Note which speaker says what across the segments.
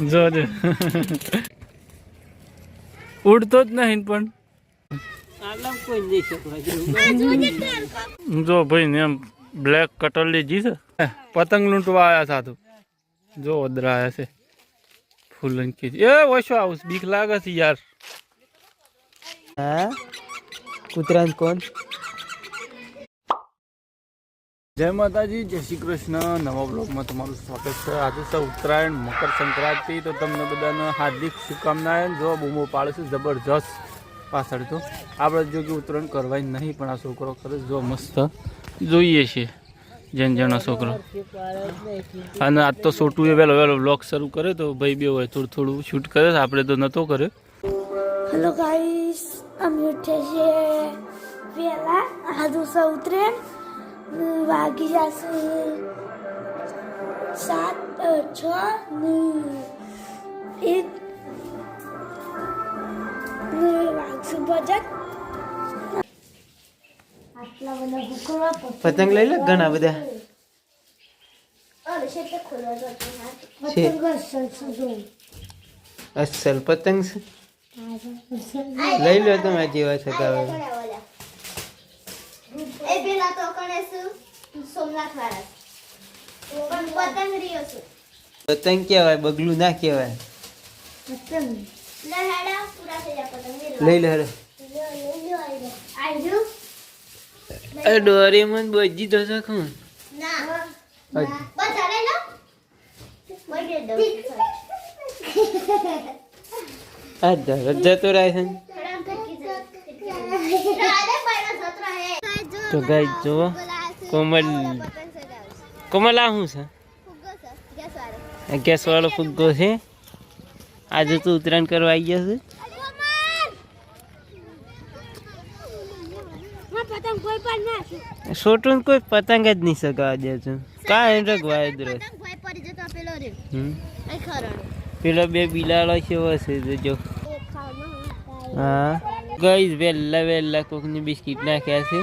Speaker 1: જો જો. ઉડતો જ નહીં પણ. જો ભાઈ ને એમ બ્લેક કટરલી છે. પતંગ લૂંટવા આવ્યા સાધુ. જો ઓદરા આવ્યા છે ફૂલન કે એ ઓછો આવું બીક લાગે છે યાર.
Speaker 2: હા? કૂતરાન કોણ?
Speaker 1: જય માતાજી, જય શ્રી કૃષ્ણ. નવા બ્લોગમાં તમારું સ્વાગત છે. આજે છે ઉત્તરાયણ, મકર સંક્રાંતિ. તો તમને બધાને હાર્દિક શુભકામનાએ જો બૂમો પાડે છે, જબરજસ્ત પાછળ તો. આપણે જો કે ઉત્તરાયણ કરવાય નહીં, પણ આ છોકરો કરે જો મસ્ત જોઈએ છે, જેન જેનો છોકરો. અને આજ તો છોટું એ વહેલો વહેલો બ્લોગ શરૂ કરે તો ભાઈ બે હોય થોડું થોડું શૂટ કરે છે. આપણે તો નહોતો કર્યો.
Speaker 3: હેલો ગાઈસ અમે ઉઠ્યા છીએ વહેલા આજુ સૌત્રે વાગી જશે સાત છ ને એક વાગશું
Speaker 2: પતંગ લઈ લે ઘણા બધા
Speaker 3: અસલ
Speaker 2: પતંગ લઈ લો તમે જેવા છતાં
Speaker 4: પેલા તો કણે શું? સોમનાથ મહારાજ પણ રહ્યો છું
Speaker 2: પતંગ કહેવાય બગલું ના કહેવાય.
Speaker 3: પતંગ.
Speaker 4: પતંગ
Speaker 2: લઈ લો અરે ડોરેમોન બજી તો
Speaker 4: ના. લો. મળી દઉં
Speaker 2: આ ધરત જતો રહે છે
Speaker 4: થોડા ફટકી જાય રાધે પહેલા સત્ર હે
Speaker 2: તો ગાઈ જુઓ, કોમલ કોમલ આ શું છે?
Speaker 4: ગેસ વાળો
Speaker 2: ફુગ્ગો છે. આજે તો ઉત્તરાયણ કરવા આવી ગયો છે. છોટું કોઈ પતંગ જ નહીં સગાવા દે છે. કાંઈ એને જ
Speaker 4: પડી જતો પેલો
Speaker 2: બે બિલાડો છે છે, જો હા. ગઈ વહેલા વહેલા કોકની બિસ્કીટ નાખ્યા છે.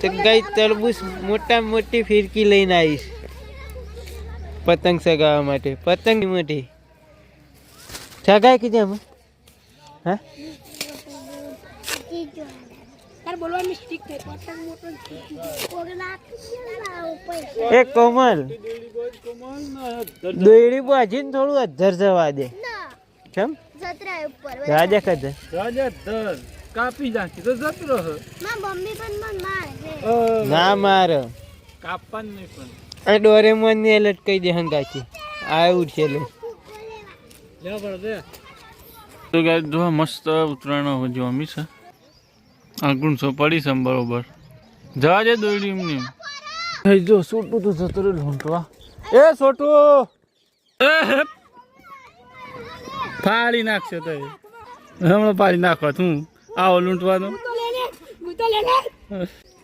Speaker 2: તો ગઈ તરબૂચ મોટા મોટી ફિરકી લઈને આવીશ. પતંગ સગાવવા માટે પતંગ મોટી. સગાય કીધે અમે હા?
Speaker 3: તાર બોલવા મિસ્ટેક થઈ પતંગ મોટો ઓગલા
Speaker 2: એ કોમલ. દોયડી બાજીને થોડું અધર જવા દે.
Speaker 4: ના.
Speaker 2: કેમ?
Speaker 4: જત્રા
Speaker 2: રાજા કદર.
Speaker 1: રાજા ધર કાપી નાખી. તો જતો રહે.
Speaker 4: માં મમ્મી પણ મન મારે
Speaker 2: ના માર.
Speaker 1: કાપવાનું નહીં પણ.
Speaker 2: આ ડોરેમોનની એલર્ટ કહી દે હંગાચી આવું છે લે.
Speaker 1: તો ગાય જો મસ્ત ઉતરાયણ જોમી છે. આ ગુણસો પડી છે આમ બરોબર. જવા દે દોડી એમને થઈ જો સોટું તો જતો રહ્યો લોંટવા એ છોટું. ફાડી નાખશે તો હમણાં પાડી નાખવા તું આવો લૂંટવાનો.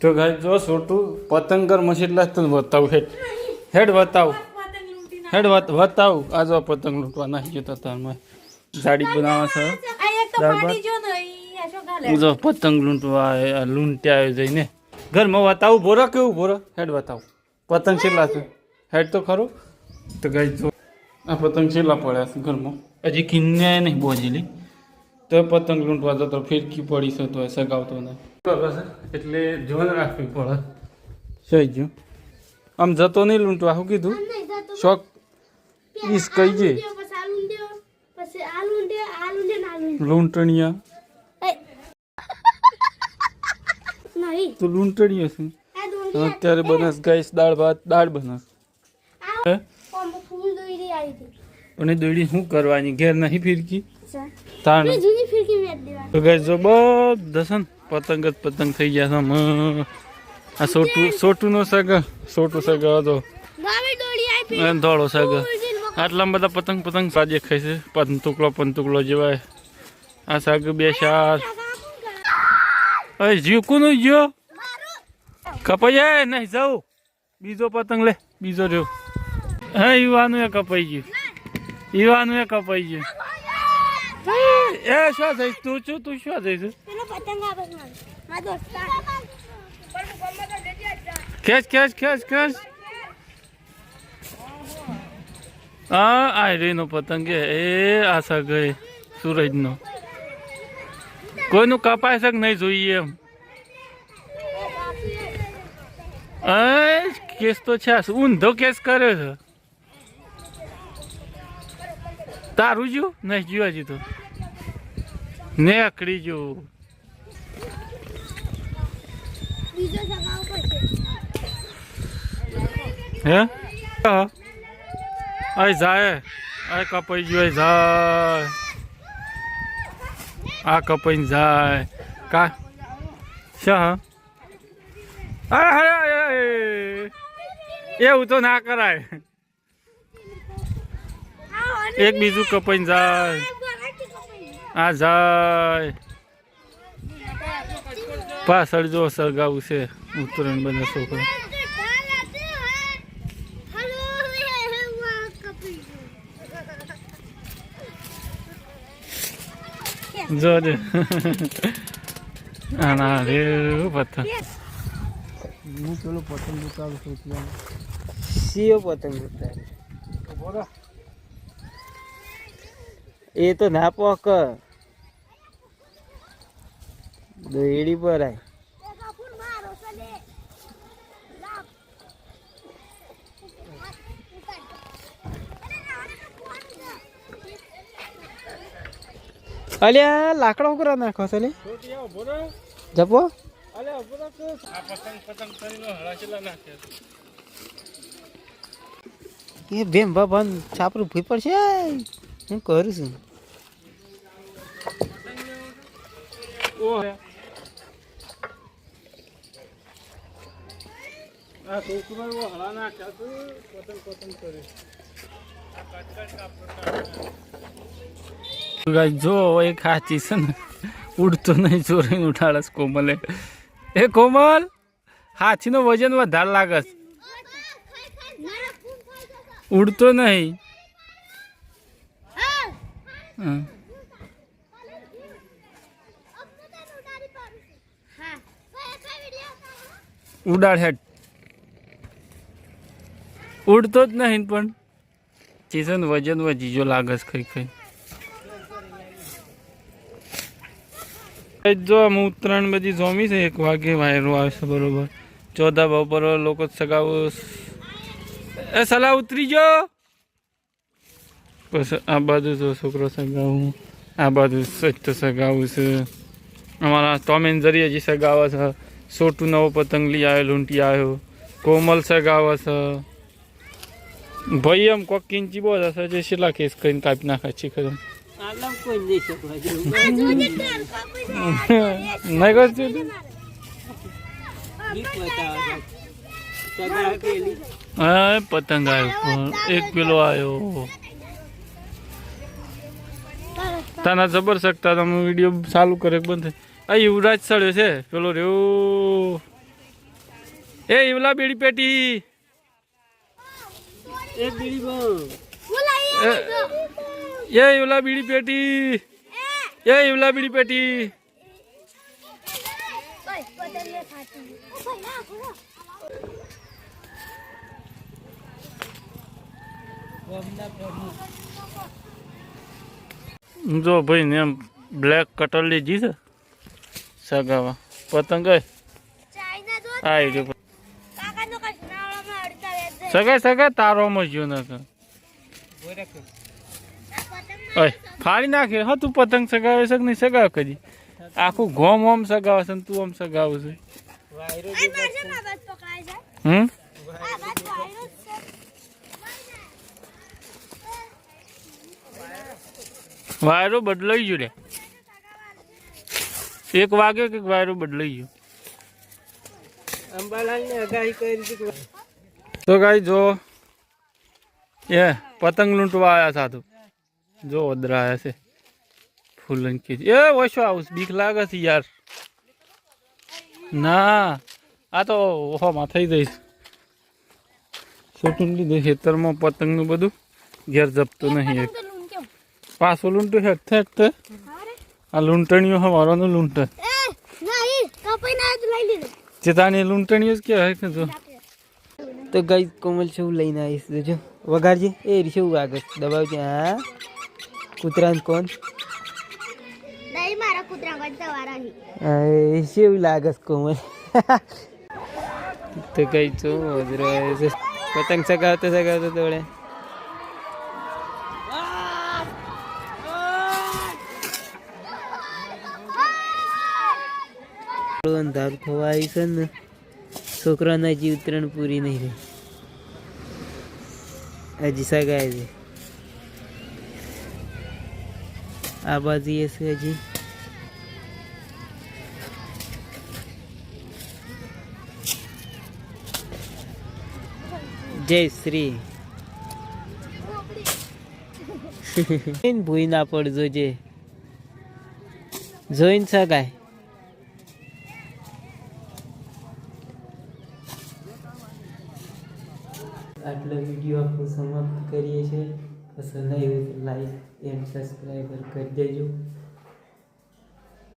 Speaker 1: તો ગાય જો સોટું પતંગર મસીટલા તને બતાવું હેડ. હેડ બતાવ. હેડ વતાવું આ જો પતંગ લૂંટવા નાખી જતો તારમાં. ગાડી બનાવે છે. દાળ ભાત. જો પતંગ લૂંટવા લૂંટ્યા જઈને. ઘરમાં બતાવું ભોરો કેવું ભોરો? હેડ બતાવું. પતંગ છેલ્લા છે. હેડ તો ખરો. તો ગાય જો આ પતંગ છેલ્લા પડ્યા છે ઘરમાં. હજી કિન્યા નહીં બોજેલી. તો પતંગ લૂંટવા જતો ફિરકી પડી છે તો સગાવતો નહીં. એટલે જોન રાખવી પડે. સહી ગયું? આમ જતો નહીં લૂંટવા શું કીધું? શોખ? ઈસ કહી જે
Speaker 3: પછી આલુ દે પછી આલુ દે આલુ દે આલુ
Speaker 1: લૂંટણીયા તો લૂંટણીયા છે? અત્યારે બનાસ ગાઈસ દાળ ભાત દાળ બનાસ. અને દોડી શું કરવાની? ઘેર નહીં ફિરકી? તાણ. તો ગાઈસ જો બધા છે ને પતંગ જ પતંગ થઈ ગયા છે આ સોટું સોટું નો સગા સોટું સગ હતો. ધોળો સગ. આટલા બધા પતંગ પતંગ સાજે ખાય છે. પંતુકલો પંતુકલો જેવાય. આ સાગ બે ચાર. અરે જીવ કોનું જીવ કપાઈ જાય? નહીં જાઉં બીજો પતંગ લે. બીજો રહ્યો હા યુવાનું એ કપાઈ ગયું. ઈવાનું એ કપાઈ ગયું. એ શું જઈશ તું છું તું શું જઈશ ખેંચ ખેંચ ખેંચ ખેંચ. હા આયરીનો પતંગ એ આશા ગઈ સૂરજનો. કોઈનું કપાય છે કે નહીં જોઈએ એમ? એ કેસ તો છે ઊંધો કેસ કર્યો છે. તારું જો નહીં જોવા જીતું તો. ને
Speaker 3: સગાવ પડશે
Speaker 1: હે? હા. આ જાય. આ કપાઈ ગયો જાય. આ કપાઈને જાય. કા? શા? અરે એવું તો ના કરાય. એક બીજું કપાઈને જાય. આ જાય. પાછળ જો સળગાવું છે. ઉત્તરાયણ બધા છોકરા. જો દે. આના રે પતંગ
Speaker 2: હું પેલો પતંગ ઉતારું છું ત્યાં સીઓ પતંગ ઉતારે. એ તો ના પોક. દોયડી પર આય. અલ્યા, લાકડા ઉકરા નાખો છે જપો. એ બેમ બાબા છાપરું ભૂઈ પડશે. હું કરું છું.
Speaker 1: ઓ આ છોકરો એવો હળા નાખ્યા તો પતંગ પતંગ કરે. જો એક હાચી છે ને, ઉડતો નહીં, ચોરીને ઉઠાડસ કોમલે. એ કોમલ, હાથીનો વજન વધારે લાગે ઉડતો નહીં. ઉડાડ હેડ ઉડતો જ નહીં પણ ચીસન વજન વધી જો લાગસ કઈ એ જો આમ ઉત્તરાયણ બધી જોમી છે, એક વાગે વાયરો આવે છે બરોબર ભાવ પર લોકો સગાવો એ સલા ઉતરી જો. પછી આ બાજુ જો છોકરો સગાવું. આ બાજુ સચ સગાવું છે. અમારા ટોમેન જરીએ હજી સગાવે છે. સોટું નવો પતંગ લઈ આવ્યો, લૂંટી આવ્યો. કોમલ સગાવે છે. ભાઈ એમ કોક કિંચી બહુ હશે જે શીલા કેસ કરીને કાપી નાખે છે ખરું. હા પતંગ આવ્યો એક પેલો આવ્યો. તાના જબર શકતા તમે વીડિયો ચાલુ કરે બંધ. આ યુવરાજ સળ્યો છે. પેલો રહ્યો. એ યુવલા બેડી પેટી.
Speaker 2: એક બીડી બમ
Speaker 1: એ યુવલા બીડી પેટી. એ યુવલા બીડી પેટી. જો ભાઈ ને બ્લેક કટર લીધી છે. સગાવા. પતંગ આવી સગા સગા તારોમાં જ્યો ન ઓય, ફાડી નાખે. હા તું પતંગ સગાવે છે કે નહીં? સગાવ કદી આખું ગોમ ઓમ સગાવે છે તું આમ
Speaker 2: સગાવશે
Speaker 1: હમ? વાયરો બદલાઈ ગયો રે. એક વાગ્યો કે વાયરો બદલાઈ ગયો?
Speaker 2: અંબાલાલ ને આગાહી કરી
Speaker 1: તો ગાઈ જો એ પતંગ લૂંટવા આવ્યા સાધુ જો ઓદરા આવ્યા છે. ફૂલન કે એ ઓછો આવું બીક લાગે છે યાર. ના આ તો ઓહોમાં થઈ જઈશ છોટું લીધું ખેતરમાં પતંગનું બધું. ઘેર જપતું નહીં એક. પાછું લૂંટું હેઠે હેઠે આ લૂંટણીઓ હવારોનું લૂંટણ ચેતાની લૂંટણીઓ જ કહેવાય કે જો.
Speaker 2: તો ગઈ કોમલ શું લઈને આવીશ. જો વગાડજે એ શું આગળ. દબાવજે. હા. કૂતરાને કોણ? શું લાગે કોમલ. તો કઈ છું. પતંગ સગાવતો સગાવતો દોડે. અંધારું થવા છે ને છોકરાના હજી ઉતરણ પૂરી નહીં રહી હજી સગાય છે. આ બાજુ એ છે હજી. જય શ્રી. ભૂઈ ના પડજો જે. જોઈને સગાય આટલો વીડિયો આપણે સમાપ્ત કરીએ છીએ. પસંદ આવ્યું તો લાઈક એન્ડ સબસ્ક્રાઈબર કરી દેજો.